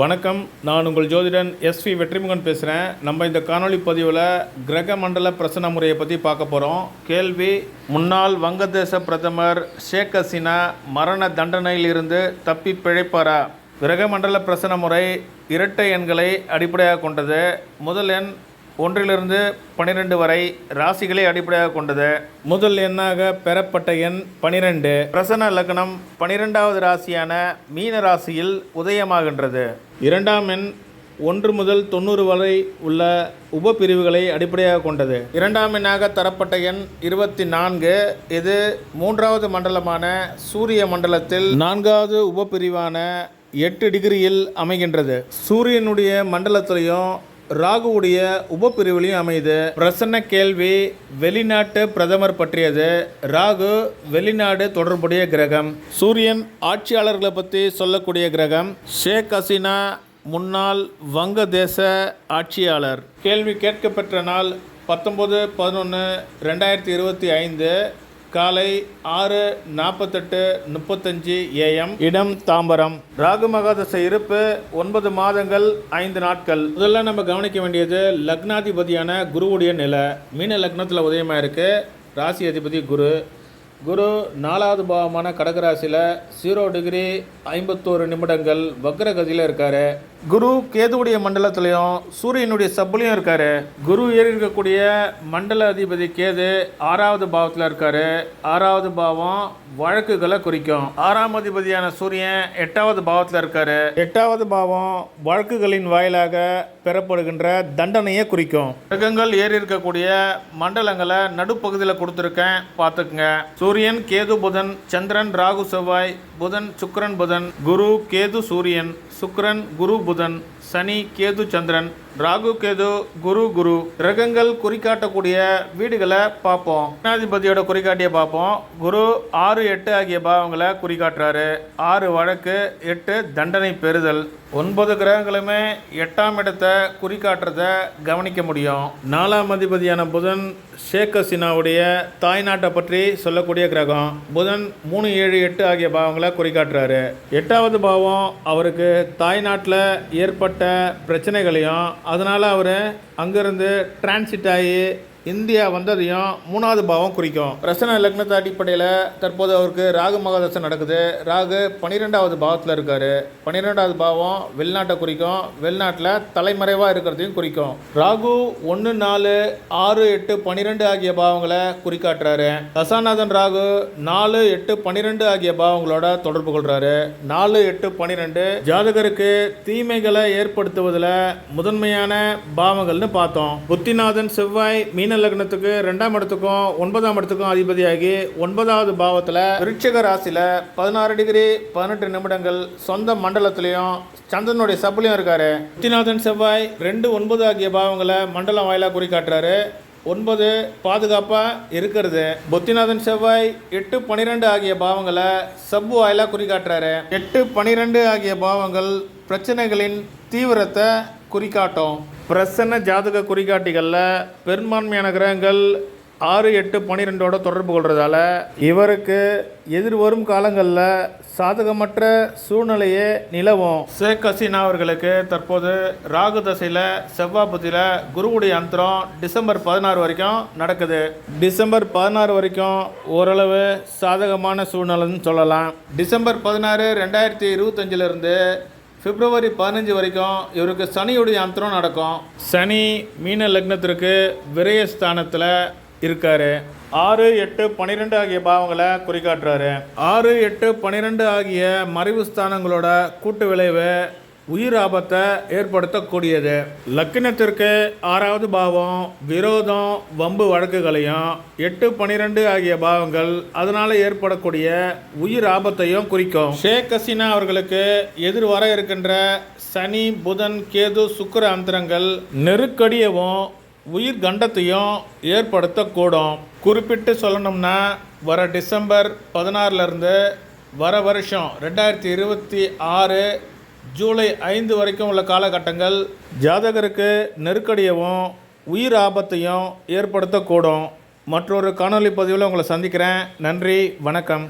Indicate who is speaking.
Speaker 1: வணக்கம். நான் உங்கள் ஜோதிடன் எஸ்வி வெற்றிமுகன் பேசுகிறேன் நம்ம இந்த காணொலி பதிவில் கிரக மண்டல பிரசன முறையை பற்றி பார்க்க போகிறோம் கேள்வி முன்னாள் வங்கதேச பிரதமர் ஷேக் ஹசீனா மரண தண்டனையிலிருந்து தப்பி பிழைப்பாரா? கிரக மண்டல பிரசன முறை இரட்டை எண்களை அடிப்படையாக கொண்டது. முதல் எண் ஒன்றிலிருந்து பனிரெண்டு வரை ராசிகளை அடிப்படையாக கொண்டது. முதல் எண்ணாக பெறப்பட்ட எண் பனிரெண்டு. பிரசன லக்னம் பனிரெண்டாவது ராசியான மீன ராசியில் உதயமாகின்றது. இரண்டாம் எண் ஒன்று முதல் தொண்ணூறு வரை உள்ள உபபிரிவுகளை அடிப்படையாக கொண்டது. இரண்டாம் எண்ணாக தரப்பட்ட எண் இருபத்தி நான்கு. இது மூன்றாவது மண்டலமான சூரிய மண்டலத்தில் நான்காவது உபபிரிவான எட்டு டிகிரியில் அமைகின்றது. சூரியனுடைய மண்டலத்திலையும் ராகுவுடைய உபப்பிரிவிலையும் அமையுது பிரசன்ன கேள்வி வெளிநாட்டு பிரதமர் பற்றியது. ராகு வெளிநாடு தொடர்புடைய கிரகம். சூரியன் ஆட்சியாளர்களை பற்றி சொல்லக்கூடிய கிரகம். ஷேக் ஹசீனா முன்னாள் வங்கதேச ஆட்சியாளர். கேள்வி கேட்கப்பெற்ற நாள் பத்தொம்பது பதினொன்று ரெண்டாயிரத்தி இருபத்தி ஐந்து. காலை ஆறு நாற்பத்தெட்டு முப்பத்தஞ்சு ஏஎம் இடம் தாம்பரம். ராகு மகாதச இருப்பு ஒன்பது மாதங்கள் ஐந்து நாட்கள். முதல்ல நம்ம கவனிக்க வேண்டியது லக்னாதிபதியான குருவுடைய நிலை. மீன லக்னத்தில் உதயமாக இருக்கு. ராசி அதிபதி குரு. குரு நாலாவது பாவமான கடகராசியில் ஜீரோ டிகிரி ஐம்பத்தோரு நிமிடங்கள் வக்ரகதியில் இருக்காரு. குரு கேதுவுடைய மண்டலத்திலையும் சூரியனுடைய சப்புலையும் இருக்கார். குரு ஏறி இருக்கக்கூடிய மண்டல அதிபதி கேது ஆறாவது பாவத்தில் இருக்கார். ஆறாவது பாவம் வழக்குகளை குறிக்கும். ஆறாம் அதிபதியான சூரியன் எட்டாவது பாவத்தில் இருக்கார். எட்டாவது பாவம் வழக்குகளின் வாயிலாக பெறப்படுகின்ற தண்டனையை குறிக்கும். கிரகங்கள் ஏறி இருக்கக்கூடிய மண்டலங்களை நடுப்பகுதியில் கொடுத்துருக்கேன். பார்த்துக்குங்க. சூரியன் கேது புதன் சந்திரன் ராகு செவ்வாய் புதன் சுக்ரன் புதன் குரு கேது சூரியன் சுக்ரன் குரு புதன். சனி கேது சந்திரன் ராகு கேது குரு குரு. கிரகங்கள் குறிக்காட்டக்கூடிய வீடுகளை பார்ப்போம். ஜனாதிபதியோட குறிகாட்டியை பார்ப்போம். குரு ஆறு எட்டு ஆகிய பாவங்களை குறிக்காட்டுறாரு ஆறு வழக்கு எட்டு தண்டனை பெறுதல். ஒன்பது கிரகங்களுமே எட்டாம் இடத்தை குறிக்காட்டுறத கவனிக்க முடியும். நாலாம் அதிபதியான புதன் ஷேக் ஹசினாவுடைய தாய்நாட்டை பற்றி சொல்லக்கூடிய கிரகம். புதன் மூணு ஏழு எட்டு ஆகிய பாவங்களை குறிக்காட்டுறாரு எட்டாவது பாவம் அவருக்கு தாய்நாட்டில் ஏற்பட்ட பிரச்சனைகளையும் அதனால் அவர் அங்கேருந்து டிரான்சிட் ஆகி இந்தியா வந்ததையும் மூணாவது பாவம் குறிக்கும். ரசன லக்னத்தை அடிப்படையில் தற்போது அவருக்கு ராகு மகாதசை நடக்குது. ராகு பன்னிரெண்டாவது பாவத்தில் இருக்கார். பன்னிரெண்டாவது பாவம் வெளிநாட்டை குறிக்கும். வெளிநாட்டில் தலைமறைவாக இருக்கிறதையும் குறிக்கும். ராகு ஒன்று நாலு ஆறு எட்டு பன்னிரெண்டு ஆகிய பாவங்களை குறிக்காட்டுறாரு. தசாநாதன் ராகு நாலு எட்டு பன்னிரெண்டு ஆகிய பாவங்களோட தொடர்பு கொள்கிறாரு நாலு எட்டு பன்னிரெண்டு ஜாதகருக்கு தீமைகளை ஏற்படுத்துவதில் முதன்மையான பாவங்கள்னு பார்த்தோம். புத்திநாதன் செவ்வாய் மீன லக்னத்துக்கு ரெண்டாம் இடத்துக்கும் ஒன்பதாம் இடத்துக்கும் அதிபதியாகி ஒன்பதாவது பாவத்தில் விருட்சிக ராசியில் பதினாறு டிகிரி பதினெட்டு நிமிடங்கள் சொந்த மண்டலத்திலையும் சந்திரனுடைய சப்புலையும் இருக்காரு. புத்திநாதன் செவ்வாய் ரெண்டு ஒன்பது ஆகிய பாவங்களை மண்டலம் வாயிலாக குறிக்காட்டுறாரு. ஒன்பது பாதுகாப்பாக இருக்கிறது. புத்திநாதன் செவ்வாய் எட்டு பன்னிரெண்டு ஆகிய பாவங்களை சப்பு வாயிலாக குறிக்காட்டுறாரு. எட்டு பன்னிரெண்டு ஆகிய பாவங்கள் பிரச்சனைகளின் தீவிரத்தை குறிகாட்டும். பிரசன்ன ஜாதக குறிகாட்டிகளில் பெரும்பான்மையான கிரகங்கள் ஆறு எட்டு பன்னிரெண்டோட தொடர்பு கொள்றதால இவருக்கு எதிர்வரும் காலங்களில் சாதகமற்ற சூழ்நிலையே நிலவும். ஷேக் ஹசீனா அவர்களுக்கு தற்போது ராகு தசையில் செவ்வாய் புத்தியில் குருவுடைய அந்தரம் டிசம்பர் பதினாறு வரைக்கும் நடக்குது. டிசம்பர் பதினாறு வரைக்கும் ஓரளவு சாதகமான சூழ்நிலைன்னு சொல்லலாம். டிசம்பர் பதினாறு ரெண்டாயிரத்தி இருபத்தஞ்சிலிருந்து பிப்ரவரி பதினஞ்சு வரைக்கும் இவருக்கு சனியுடைய அந்தரம் நடக்கும். சனி மீன லக்னத்திற்கு விரயஸ்தானத்தில் இருக்காரு. ஆறு எட்டு பன்னிரெண்டு ஆகிய பாவங்களை குறிக்காட்டுறாரு. ஆறு எட்டு பன்னிரெண்டு ஆகிய மறைவு ஸ்தானங்களோட கூட்டு விளைவு உயிர் ஆபத்தை ஏற்படுத்தக்கூடியது. லக்கினத்திற்கு ஆறாவது பாவம் விரோதம் வம்பு வழக்குகளையும் எட்டு பன்னிரெண்டு ஆகிய பாவங்கள் அதனால் ஏற்படக்கூடிய உயிர் ஆபத்தையும் குறிக்கும். ஷேக் ஹசீனா அவர்களுக்கு எதிர் வர இருக்கின்ற சனி புதன் கேது சுக்கர அந்தரங்கள் நெருக்கடியவும் உயிர் கண்டத்தையும் ஏற்படுத்தக்கூடும். குறிப்பிட்டு சொல்லணும்னா வர டிசம்பர் பதினாறுலேருந்து வர வருஷம் ரெண்டாயிரத்தி இருபத்தி ஆறு ஜூலை ஐந்து வரைக்கும் உள்ள காலகட்டங்கள் ஜாதகருக்கு நெருக்கடியவும் உயிர் ஆபத்தையும் ஏற்படுத்தக்கூடும். மற்றொரு காணொளி பதிவில் உங்களை சந்திக்கிறேன். நன்றி வணக்கம்.